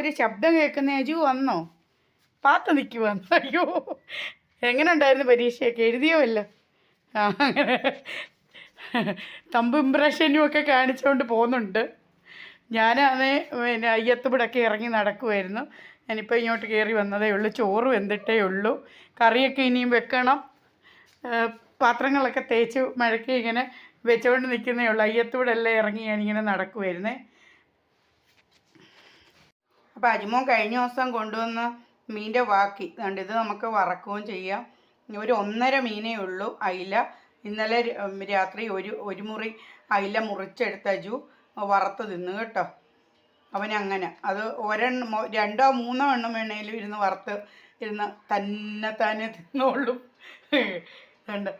ഒരു ശബ്ദം കേൾക്കുന്ന അജു വന്നോ? പാത്ത് നിൽക്കുവന്നു അയ്യോ എങ്ങനെ ഉണ്ടായിരുന്നു പരീക്ഷയൊക്കെ എഴുതിയോല്ലോ ആ അങ്ങനെ. തമ്പ് ഇമ്പ്രഷനും ഒക്കെ കാണിച്ചുകൊണ്ട് പോകുന്നുണ്ട്. ഞാനാണേ പിന്നെ അയ്യത്തുപിടൊക്കെ ഇറങ്ങി നടക്കുമായിരുന്നു ഞാനിപ്പോൾ ഇങ്ങോട്ട് കയറി വന്നതേ ഉള്ളൂ. ചോറ് വെന്തിട്ടേ ഉള്ളൂ. കറിയൊക്കെ ഇനിയും വെക്കണം. പാത്രങ്ങളൊക്കെ തേച്ച് മഴയ്ക്ക് ഇങ്ങനെ വെച്ചുകൊണ്ട് നിൽക്കുന്നേ ഉള്ളൂ. അയ്യത്തൂടെല്ലാം ഇറങ്ങി ഞാനിങ്ങനെ നടക്കുമായിരുന്നേ അപ്പോൾ അജിമോൻ കഴിഞ്ഞ ദിവസം കൊണ്ടുവന്ന മീന്റെ ബാക്കി അതുകൊണ്ട് ഇത് നമുക്ക് വറക്കുകയും ചെയ്യാം. ഒരു ഒന്നര മീനേ ഉള്ളൂ. അയില ഇന്നലെ രാത്രി ഒരു ഒരു മുറി അയില മുറിച്ചെടുത്ത അജു വറുത്ത് തിന്നു കേട്ടോ. അവനങ്ങനെ അത് ഒരെണ്ണം രണ്ടോ മൂന്നോ എണ്ണം വേണേലും ഇരുന്ന് വറുത്ത് ഇരുന്ന് തന്നെ തന്നെ തിന്നോളും. കണ്ട്.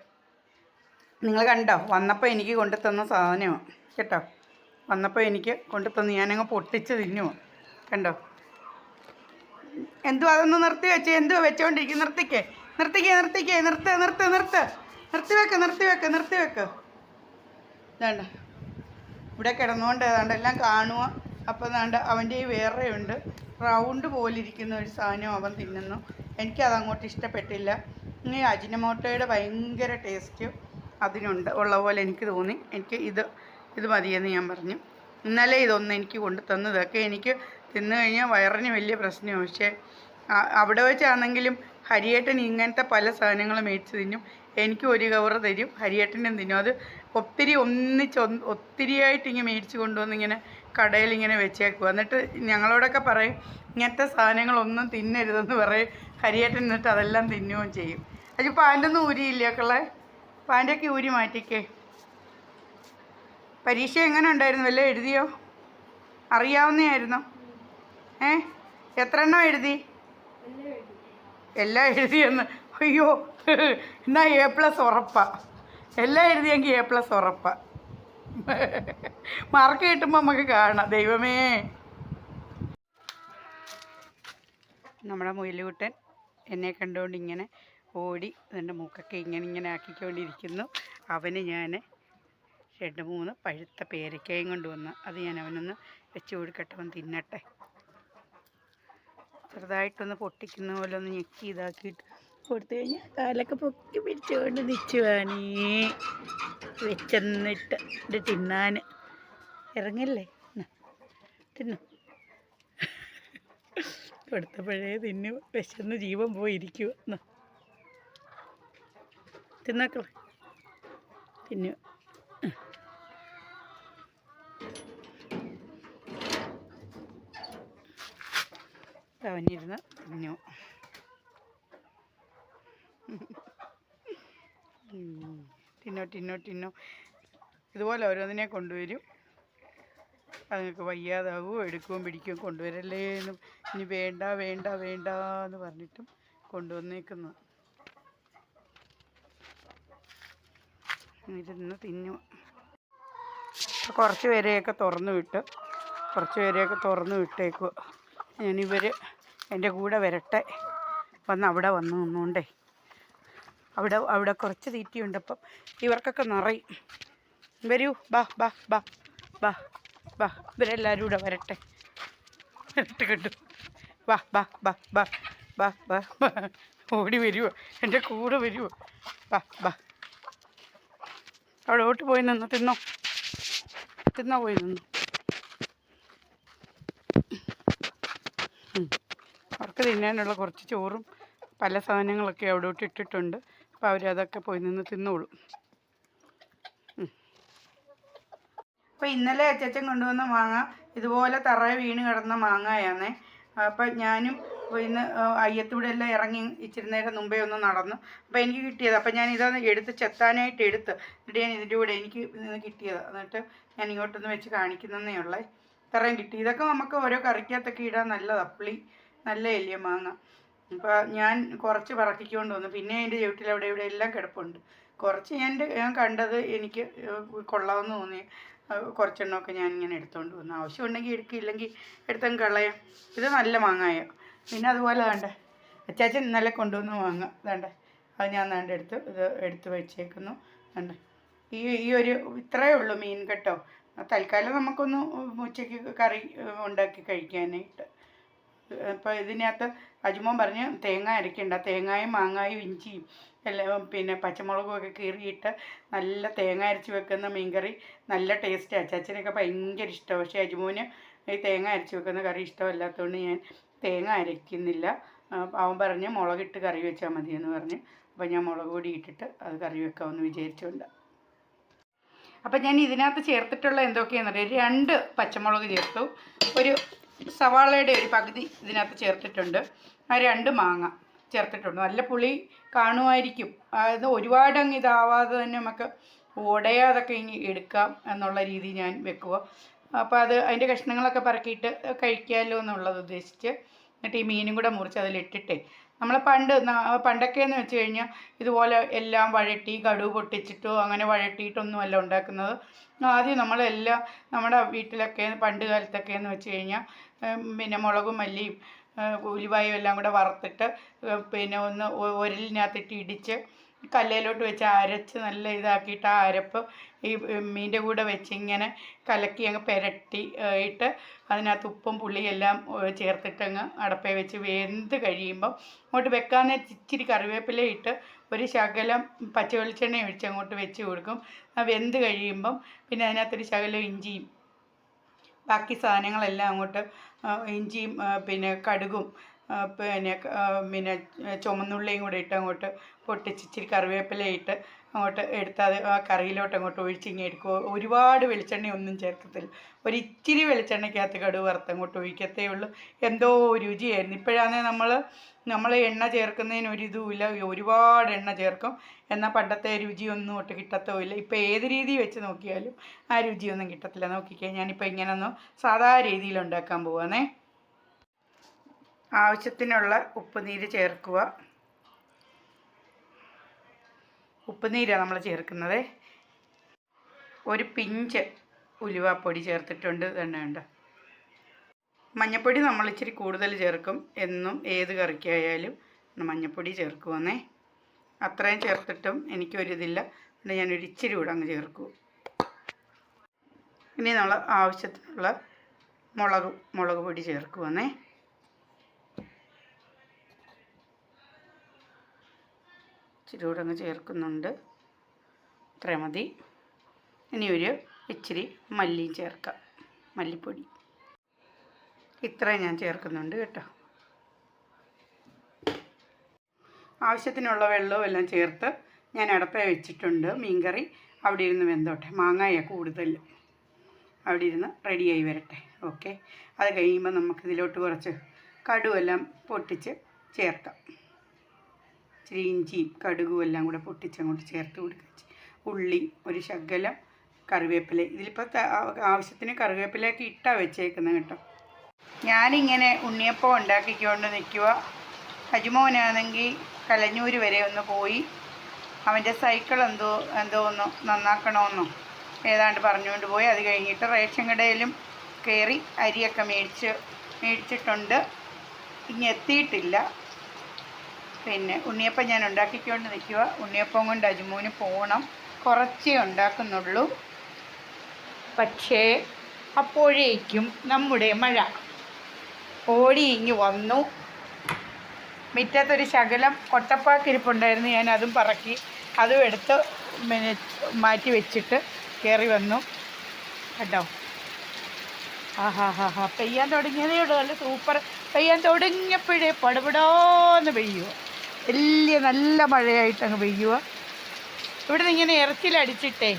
നിങ്ങൾ കണ്ടോ? വന്നപ്പോൾ എനിക്ക് കൊണ്ടു തന്ന സാധനമാണ് കേട്ടോ? വന്നപ്പോൾ എനിക്ക് കൊണ്ടു തന്ന് ഞാനങ്ങ് പൊട്ടിച്ച് തിന്നുമോ കണ്ടോ? എന്തുവാ അതൊന്ന് നിർത്തി വെച്ച് എന്തുവാ വെച്ചോണ്ടിരിക്കും നിർത്തിക്കേ. നിർത്തിക്കേ നിർത്തിക്കേ. നിർത്ത് നിർത്ത് നിർത്ത്. നിർത്തി വെക്ക് നിർത്തി വെക്ക് നിർത്തി വെക്ക് ഇതാണ്ട്. ഇവിടെ കിടന്നുകൊണ്ട് ഏതാണ്ട് എല്ലാം കാണുക അപ്പോൾ ഏതാണ്ട് അവന്റെ ഈ വേറെ ഉണ്ട് റൗണ്ട് പോലിരിക്കുന്ന ഒരു സാധനം അവൻ തിന്നുന്നു. എനിക്കത് അങ്ങോട്ട് ഇഷ്ടപ്പെട്ടില്ല. ഇനി അജിനമോട്ടോയുടെ ഭയങ്കര ടേസ്റ്റ് അതിനുണ്ട്. ഉള്ള പോലെ എനിക്ക് തോന്നി. എനിക്ക് ഇത് ഇത് മതിയെന്ന് ഞാൻ പറഞ്ഞു. ഇന്നലെ ഇതൊന്ന് എനിക്ക് കൊണ്ടു തന്നതൊക്കെ എനിക്ക് തിന്നു കഴിഞ്ഞാൽ വയറിന് വലിയ പ്രശ്നമാണ് പക്ഷേ അവിടെ വെച്ചാണെങ്കിലും ഹരിയേട്ടൻ ഇങ്ങനത്തെ പല സാധനങ്ങളും മേടിച്ച് തിന്നും. എനിക്ക് ഒരു കവർ തരും ഹരിയേട്ടനും തിന്നും. അത് ഒത്തിരി ഒന്നിച്ച് ഒന്ന് ഒത്തിരിയായിട്ട് ഇങ്ങനെ മേടിച്ച് കൊണ്ടുവന്ന് ഇങ്ങനെ കടയിൽ ഇങ്ങനെ വെച്ചേക്കുക എന്നിട്ട് ഞങ്ങളോടൊക്കെ പറയും ഇങ്ങനത്തെ സാധനങ്ങളൊന്നും തിന്നരുതെന്ന് പറയും. ഹരിയേട്ടൻ എന്നിട്ട് അതെല്ലാം തിന്നുകയും ചെയ്യും. അത് പാന്റൊന്നും ഊരിയില്ല മക്കളെ. പാന്റൊക്കെ ഊരി മാറ്റിക്കേ. പരീക്ഷ എങ്ങനെ ഉണ്ടായിരുന്നു? വല്ലതും എഴുതിയോ? അറിയാവുന്നതായിരുന്നോ? ഏ? എത്ര എണ്ണം എഴുതി? എല്ലാം എഴുതിയെന്ന് അയ്യോ എന്നാ എ പ്ലസ് ഉറപ്പാ. എല്ലാം എഴുതിയെങ്കിൽ എ പ്ലസ് ഉറപ്പാ. മാർക്ക് കിട്ടുമ്പോൾ നമുക്ക് കാണാം. ദൈവമേ. നമ്മുടെ മുയലുകുട്ടൻ എന്നെ കണ്ടുകൊണ്ട് ഇങ്ങനെ ഓടി എന്റെ മൂക്കൊക്കെ ഇങ്ങനെ ഇങ്ങനെ ആക്കിക്കൊണ്ടിരിക്കുന്നു. അവന് ഞാൻ രണ്ട് മൂന്ന് പഴുത്ത പേരക്കയും കൊണ്ടുവന്ന് അത് ഞാൻ അവനൊന്ന് വെച്ച് കൊടുക്കട്ടെ അവൻ തിന്നട്ടെ. ചെറുതായിട്ടൊന്ന് പൊട്ടിക്കുന്ന പോലെ ഒന്ന് ഞെക്കി ഇതാക്കിയിട്ട് കൊടുത്തു കഴിഞ്ഞാൽ കാലൊക്കെ പൊക്കി പിടിച്ചുകൊണ്ട് വേണേ വെച്ചെന്നിട്ട് ഇത് തിന്നാൻ. ഇറങ്ങല്ലേ? ന്നാ, തിന്നു. കൊടുത്തപ്പോഴേ തിന്നു വിശന്ന് ജീവൻ പോയിരിക്കുക തിന്നാക്കളെ തിന്നു. അവനിരുന്ന് തിന്നു. തിന്നോ തിന്നോ തിന്നോ. ഇതുപോലെ ഓരോന്നിനെ കൊണ്ടുവരും. അതുങ്ങൾക്ക് വയ്യാതാവും എടുക്കുകയും പിടിക്കുകയും കൊണ്ടുവരല്ലേ എന്ന് ഇനി വേണ്ട വേണ്ട വേണ്ട എന്ന് പറഞ്ഞിട്ടും കൊണ്ടുവന്നേക്കുന്നു. ഇരുന്ന് തിന്നു. കുറച്ച് പേരെയൊക്കെ തുറന്നു വിട്ട്. കുറച്ച് പേരെയൊക്കെ തുറന്നു വിട്ടേക്കുക ഞാനിവർ എന്റെ കൂടെ വരട്ടെ. വന്ന് അവിടെ വന്നു നിന്നുകൊണ്ടേ അവിടെ അവിടെ കുറച്ച് തീറ്റിയുണ്ട് അപ്പം ഇവർക്കൊക്കെ നിറയും. വരൂ ബാ ബാ ബാ ബാ ബാ ഇവരെല്ലാവരും കൂടെ വരട്ടെ. വരട്ടെ കിട്ടും ബാ ബാ ബാ ബാ ബാ ബാ ഓടി വരുമോ എന്റെ കൂടെ വരുമോ ബാ ബാ. അവിടെ അവിടോട്ട് പോയി നിന്ന് തിന്നോ. തിന്നോ പോയി നിന്നു. അവർക്ക് തിന്നാനുള്ള കുറച്ച് ചോറും പല സാധനങ്ങളൊക്കെ അവിടോട്ട് ഇട്ടിട്ടുണ്ട്. അപ്പോൾ അവരതൊക്കെ പോയി നിന്ന് തിന്നോളും. അപ്പോൾ ഇന്നലെ അച്ചച്ചൻ കൊണ്ടുവന്ന മാങ്ങ ഇതുപോലെ തറ വീണ് കിടന്ന മാങ്ങയാണേ. അപ്പം ഞാനും ഇന്ന് അയ്യത്തൂടെ എല്ലാം ഇറങ്ങി ഇച്ചിരി നേരം മുമ്പേ ഒന്ന് നടന്നു. അപ്പോൾ എനിക്ക് കിട്ടിയത്. അപ്പം ഞാൻ ഇതൊന്ന് എടുത്ത് ചെത്താനായിട്ട് എടുത്ത്. എന്നിട്ട് ഞാൻ ഇതിന്റെ കൂടെ എനിക്ക് കിട്ടിയത്. എന്നിട്ട് ഞാൻ ഇങ്ങോട്ടൊന്ന് വെച്ച് കാണിക്കുന്നതേ ഉള്ളേ. ഇത്രയും കിട്ടി. ഇതൊക്കെ നമുക്ക് ഓരോ കറിക്കകത്തൊക്കെ ഇടാൻ നല്ലതാണ് പുളി നല്ല എല്ലിയ മാങ്ങ. അപ്പോൾ ഞാൻ കുറച്ച് പറക്കിക്കൊണ്ട് വന്നു പിന്നെ അതിന്റെ ചുവട്ടിൽ അവിടെ ഇവിടെ എല്ലാം കിടപ്പുണ്ട്. കുറച്ച് ഞാൻ ഞാൻ കണ്ടത് എനിക്ക് കൊള്ളാമെന്ന് തോന്നി. കുറച്ചെണ്ണമൊക്കെ ഞാൻ ഇങ്ങനെ എടുത്തുകൊണ്ട് വന്നു. ആവശ്യമുണ്ടെങ്കിൽ എടുക്കില്ലെങ്കിൽ എടുത്തങ്ങ് കളയാം. ഇത് നല്ല മാങ്ങായ. പിന്നെ അതുപോലെ വേണ്ടേ അച്ചാച്ചൻ ഇന്നലെ കൊണ്ടുവന്ന് മാങ്ങ. വേണ്ടേ അത് ഞാൻ വേണ്ട എടുത്ത് ഇത് എടുത്ത് വെച്ചേക്കുന്നു. വേണ്ടേ ഈ ഈ ഒരു ഇത്രയേ ഉള്ളൂ മീൻ കേട്ടോ. തൽക്കാലം നമുക്കൊന്ന് ഉച്ചയ്ക്ക് കറി ഉണ്ടാക്കി കഴിക്കാനായിട്ട്. ഇപ്പോൾ ഇതിനകത്ത് അജുമോൻ പറഞ്ഞ് തേങ്ങ അരയ്ക്കണ്ട തേങ്ങയും മാങ്ങായും ഇഞ്ചിയും എല്ലാം പിന്നെ പച്ചമുളകും ഒക്കെ കീറിയിട്ട് നല്ല തേങ്ങ അരച്ച് വെക്കുന്ന മീൻകറി നല്ല ടേസ്റ്റാണ് അച്ചാച്ചനൊക്കെ ഭയങ്കര ഇഷ്ടമാണ് പക്ഷേ അജുമോന് ഈ തേങ്ങ അരച്ച് വെക്കുന്ന കറി ഇഷ്ടമല്ലാത്തതുകൊണ്ട് ഞാൻ തേങ്ങ അരയ്ക്കുന്നില്ല അവൻ പറഞ്ഞ് മുളകിട്ട് കറി വെച്ചാൽ എന്ന് പറഞ്ഞ്. അപ്പോൾ ഞാൻ മുളക് പൊടി ഇട്ടിട്ട് അത് കറി വെക്കാമെന്ന് വിചാരിച്ചുകൊണ്ട് അപ്പം ഞാൻ ഇതിനകത്ത് ചേർത്തിട്ടുള്ള എന്തൊക്കെയാണെന്ന് അറിയാം രണ്ട് പച്ചമുളക് ചേർത്തു. ഒരു സവാളയുടെ ഒരു പകുതി ഇതിനകത്ത് ചേർത്തിട്ടുണ്ട്. ആ രണ്ട് മാങ്ങ ചേർത്തിട്ടുണ്ട്. നല്ല പുളി കാണുമായിരിക്കും. അത് ഒരുപാട് അങ്ങ് ഇതാവാതെ തന്നെ നമുക്ക് ഉടയാതൊക്കെ ഇനി എടുക്കാം എന്നുള്ള രീതി ഞാൻ വെക്കുക അപ്പോൾ അത് അതിന്റെ കഷ്ണങ്ങളൊക്കെ പറക്കിയിട്ട് കഴിക്കാമല്ലോ എന്നുള്ളത് ഉദ്ദേശിച്ച് എന്നിട്ട് ഈ മീനും കൂടെ മുറിച്ച് അതിലിട്ടിട്ടേ നമ്മൾ പണ്ട് പണ്ടൊക്കെ എന്ന് വെച്ച് കഴിഞ്ഞാൽ ഇതുപോലെ എല്ലാം വഴട്ടി കടുവ് പൊട്ടിച്ചിട്ടോ അങ്ങനെ വഴട്ടിയിട്ടൊന്നുമല്ല ഉണ്ടാക്കുന്നത്. ആദ്യം നമ്മളെല്ലാം നമ്മുടെ വീട്ടിലൊക്കെ പണ്ട് കാലത്തൊക്കെ എന്ന് വെച്ച് കഴിഞ്ഞാൽ പിന്നെ മുളകും മല്ലിയും ഉലുവായും എല്ലാം കൂടെ വറുത്തിട്ട് പിന്നെ ഒന്ന് ഉരലിനകത്തിട്ട് ഇടിച്ച് കല്ലേലോട്ട് വെച്ച് അരച്ച് നല്ല ഇതാക്കിയിട്ട് ആ അരപ്പ് ഈ മീന്റെ കൂടെ വെച്ച് ഇങ്ങനെ കലക്കി അങ്ങ് പുരട്ടി ഇട്ട് അതിനകത്ത് ഉപ്പും പുളിയും എല്ലാം ചേർത്തിട്ട് അങ്ങ് അടപ്പേ വെച്ച് വെന്ത് കഴിയുമ്പം അങ്ങോട്ട് വെക്കാൻ ഇച്ചിരി കറിവേപ്പില ഇട്ട് ഒരു ശകലം പച്ച വെളിച്ചെണ്ണ ഒഴിച്ച് അങ്ങോട്ട് വെച്ച് കൊടുക്കും. ആ വെന്ത് കഴിയുമ്പം പിന്നെ അതിനകത്തൊരു ശകലം ഇഞ്ചിയും ബാക്കി സാധനങ്ങളെല്ലാം അങ്ങോട്ട് ഇഞ്ചിയും പിന്നെ കടുകും പിന്നെ പിന്നെ ചുമന്നുള്ളിയും കൂടെ ഇട്ട് അങ്ങോട്ട് പൊട്ടിച്ച് ഇച്ചിരി കറിവേപ്പില ഇട്ട് അങ്ങോട്ട് എടുത്താൽ ആ കറിയിലോട്ട് അങ്ങോട്ട് ഒഴിച്ചിങ്ങി എടുക്കുക ഒരുപാട് വെളിച്ചെണ്ണ ഒന്നും ചേർക്കത്തില്ല. ഒരു ഇച്ചിരി വെളിച്ചെണ്ണയ്ക്കകത്ത് കടുക് വറുത്ത് അങ്ങോട്ട് ഒഴിക്കത്തേ ഉള്ളൂ. എന്തോ രുചിയായിരുന്നു. ഇപ്പോഴാണെങ്കിൽ നമ്മൾ നമ്മൾ എണ്ണ ചേർക്കുന്നതിന് ഒരിതുമില്ല ഒരുപാട് എണ്ണ ചേർക്കും. എന്നാൽ പണ്ടത്തെ രുചിയൊന്നും ഒട്ട് കിട്ടത്തുമില്ല. ഇപ്പോൾ ഏത് രീതി വെച്ച് നോക്കിയാലും ആ രുചിയൊന്നും കിട്ടത്തില്ല. നോക്കിക്കഴിഞ്ഞാൽ ഞാനിപ്പോൾ ഇങ്ങനെ ഒന്ന് സാധാ രീതിയിൽ ഉണ്ടാക്കാൻ പോവാണേ. ആവശ്യത്തിനുള്ള ഉപ്പുനീര് ചേർക്കുക. ഉപ്പുനീരാണ് നമ്മൾ ചേർക്കുന്നത്. ഒരു പിഞ്ച് ഉലുവാപ്പൊടി ചേർത്തിട്ടുണ്ട് തന്നെ ഉണ്ട് മഞ്ഞപ്പൊടി നമ്മൾ ഇച്ചിരി കൂടുതൽ ചേർക്കും. എന്നും ഏത് കറിക്കായാലും മഞ്ഞപ്പൊടി ചേർക്കുമെന്നേ അത്രയും ചേർത്തിട്ടും എനിക്കൊരിതില്ല. പിന്നെ ഞാനൊരു ഇച്ചിരി കൂടെ അങ്ങ് ചേർക്കും. ഇനി നമ്മൾ ആവശ്യത്തിനുള്ള മുളക് മുളക് പൊടി ചേർക്കുവന്നേ. ഇച്ചിരി കൂടെ അങ്ങ് ചേർക്കുന്നുണ്ട്. ഇത്ര മതി. ഇനി ഒരു ഇച്ചിരി മല്ലിയും ചേർക്കാം. മല്ലിപ്പൊടി. ഇത്രയും ഞാൻ ചേർക്കുന്നുണ്ട് കേട്ടോ. ആവശ്യത്തിനുള്ള വെള്ളവും എല്ലാം ചേർത്ത് ഞാൻ അടപ്പേ വെച്ചിട്ടുണ്ട് മീൻകറി. അവിടെ ഇരുന്ന് വെന്തോട്ടെ. മാങ്ങായ കൂടുതൽ. അവിടെ ഇരുന്ന് റെഡിയായി വരട്ടെ. ഓക്കെ അത് കഴിയുമ്പോൾ നമുക്ക് ഇതിലോട്ട് കുറച്ച് കടുവെല്ലാം പൊട്ടിച്ച് ചേർക്കാം. ഇച്ചിരി ഇഞ്ചിയും കടുകും എല്ലാം കൂടെ പൊട്ടിച്ചങ്ങോട്ട് ചേർത്ത് കൊടുക്കുക. ഉള്ളി ഒരു ശകലം കറിവേപ്പില. ഇതിലിപ്പോൾ ആവശ്യത്തിന് കറിവേപ്പിലയൊക്കെ ഇട്ടാ വെച്ചേക്കുന്നത് കേട്ടോ. ഞാനിങ്ങനെ ഉണ്ണിയപ്പം ഉണ്ടാക്കിക്കൊണ്ട് നിൽക്കുക അജുമോനാണെങ്കിൽ കലഞ്ഞൂര് വരെ ഒന്ന് പോയി. അവന്റെ സൈക്കിൾ എന്തോ എന്തോ ഒന്ന് നന്നാക്കണമെന്നോ ഏതാണ്ട് പറഞ്ഞുകൊണ്ട് പോയി. അത് കഴിഞ്ഞിട്ട് റേഷൻ കടയിലും കയറി അരിയൊക്കെ മേടിച്ച് മേടിച്ചിട്ടുണ്ട്. ഇനി എത്തിയിട്ടില്ല. പിന്നെ ഉണ്ണിയപ്പം ഞാൻ ഉണ്ടാക്കിക്കൊണ്ട് നിൽക്കുക ഉണ്ണിയപ്പം കൊണ്ട് അജിമോന് പോകണം. കുറച്ചേ ഉണ്ടാക്കുന്നുള്ളൂ. പക്ഷേ അപ്പോഴേക്കും നമ്മുടെ മഴ ഓടി ഇങ്ങ് വന്നു. മിറ്റത്തൊരു ശകലം കൊട്ടപ്പാക്കിരിപ്പുണ്ടായിരുന്നു ഞാൻ അതും പറക്കി അതും എടുത്ത് പിന്നെ മാറ്റി വെച്ചിട്ട് കയറി വന്നു. കേട്ടോ ആഹാ ഹാ ഹാ പെയ്യാൻ തുടങ്ങിയതേ ഉള്ളൂ. നല്ല സൂപ്പർ. പെയ്യാൻ തുടങ്ങിയപ്പോഴേ പടപടാന്ന് പെയ്യുക വലിയ നല്ല മഴയായിട്ട് അങ്ങ് പെയ്യുക ഇവിടെ നിന്ന് ഇങ്ങനെ ഇറച്ചിലടിച്ചിട്ടേ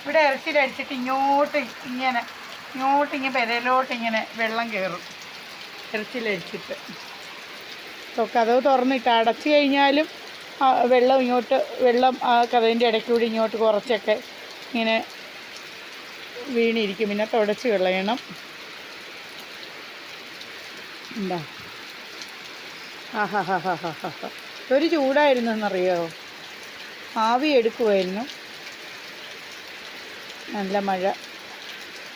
ഇവിടെ ഇറച്ചിലടിച്ചിട്ട് ഇങ്ങോട്ട് ഇങ്ങനെ ഇങ്ങോട്ട് ഇങ്ങനെ പെരയിലോട്ട് ഇങ്ങനെ വെള്ളം കയറും. ഇറച്ചിലടിച്ചിട്ട്. കഥവ് തുറന്നിട്ട് അടച്ചു കഴിഞ്ഞാലും വെള്ളം ഇങ്ങോട്ട് വെള്ളം ആ കഥവിന്റെ ഇടയ്ക്കൂടി ഇങ്ങോട്ട് കുറച്ചൊക്കെ ഇങ്ങനെ വീണിരിക്കും. പിന്നെ തുടച്ച് കളയണം. എന്താ ആ ഹാ ഹാ ഹാ ഹാ ഹാ ഒരു ചൂടായിരുന്നു എന്നറിയോ ആവി എടുക്കുമായിരുന്നു നല്ല മഴ.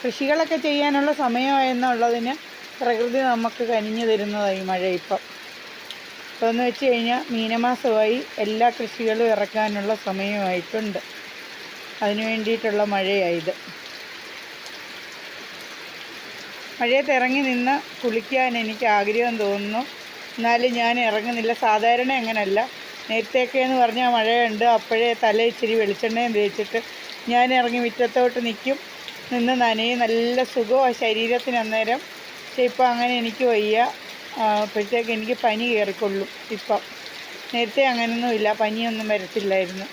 കൃഷികളൊക്കെ ചെയ്യാനുള്ള സമയമെന്നുള്ളതിന് പ്രകൃതി നമുക്ക് കനിഞ്ഞു തരുന്നതായി മഴ ഇപ്പം. ഇപ്പോൾ എന്ന് വെച്ച് കഴിഞ്ഞാൽ മീനമാസമായി എല്ലാ കൃഷികളും ഇറക്കാനുള്ള സമയമായിട്ടുണ്ട്. അതിനു വേണ്ടിയിട്ടുള്ള മഴയായത് മഴയത്ത് ഇറങ്ങി നിന്ന് കുളിക്കാൻ എനിക്ക് ആഗ്രഹം തോന്നുന്നു. എന്നാലും ഞാൻ ഇറങ്ങുന്നില്ല. സാധാരണ അങ്ങനല്ല. നേരത്തെയൊക്കെ എന്ന് പറഞ്ഞാൽ മഴയുണ്ട്. അപ്പോഴേ തല ഇച്ചിരി വെളിച്ചെണ്ണയും തേച്ചിട്ട് ഞാൻ ഇറങ്ങി മുറ്റത്തോട്ട് നിൽക്കും നിന്ന് നനയും. നല്ല സുഖമാണ് ശരീരത്തിന് അന്നേരം. പക്ഷേ ഇപ്പം അങ്ങനെ എനിക്ക് വയ്യ. അപ്പോഴത്തേക്ക് എനിക്ക് പനി കയറിക്കൊള്ളും ഇപ്പം. നേരത്തെ അങ്ങനെയൊന്നുമില്ല പനിയൊന്നും വരത്തില്ലായിരുന്നു.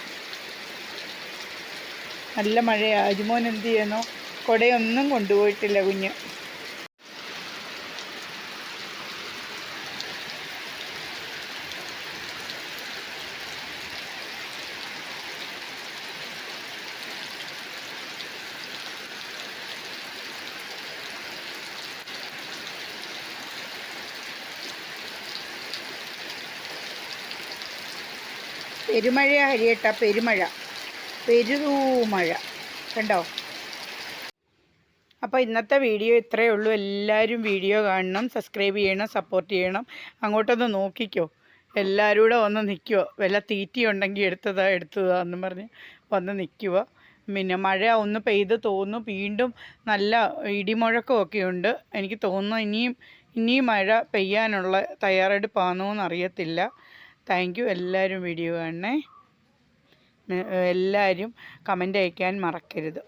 നല്ല മഴയാണ് അജുമോൻ എന്ത് ചെയ്യുന്നു? കുടയൊന്നും കൊണ്ടുപോയിട്ടില്ല കുഞ്ഞ്. പെരുമഴയാ ഹരിയേട്ട പെരുമഴ. പെരുമഴ. കണ്ടോ? അപ്പോൾ ഇന്നത്തെ വീഡിയോ ഇത്രയേ ഉള്ളൂ. എല്ലാവരും വീഡിയോ കാണണം സബ്സ്ക്രൈബ് ചെയ്യണം സപ്പോർട്ട് ചെയ്യണം. അങ്ങോട്ടൊന്ന് നോക്കിക്കോ. എല്ലാവരും കൂടെ വന്ന് നിൽക്കുക വല്ല തീറ്റി ഉണ്ടെങ്കിൽ എടുത്തതാ എടുത്തതാ എന്നും പറഞ്ഞ് വന്ന് നിൽക്കുക പിന്നെ മഴ ഒന്ന് പെയ്ത് തോന്നും വീണ്ടും നല്ല ഇടിമുഴക്കമൊക്കെ ഉണ്ട്. എനിക്ക് തോന്നുന്നു ഇനിയും ഇനിയും മഴ പെയ്യാനുള്ള തയ്യാറെടുപ്പാണോ എന്നറിയത്തില്ല താങ്ക് യു. എല്ലാവരും വീഡിയോ കാണണേ. എല്ലാവരും കമന്റ് അയക്കാൻ മറക്കരുത്.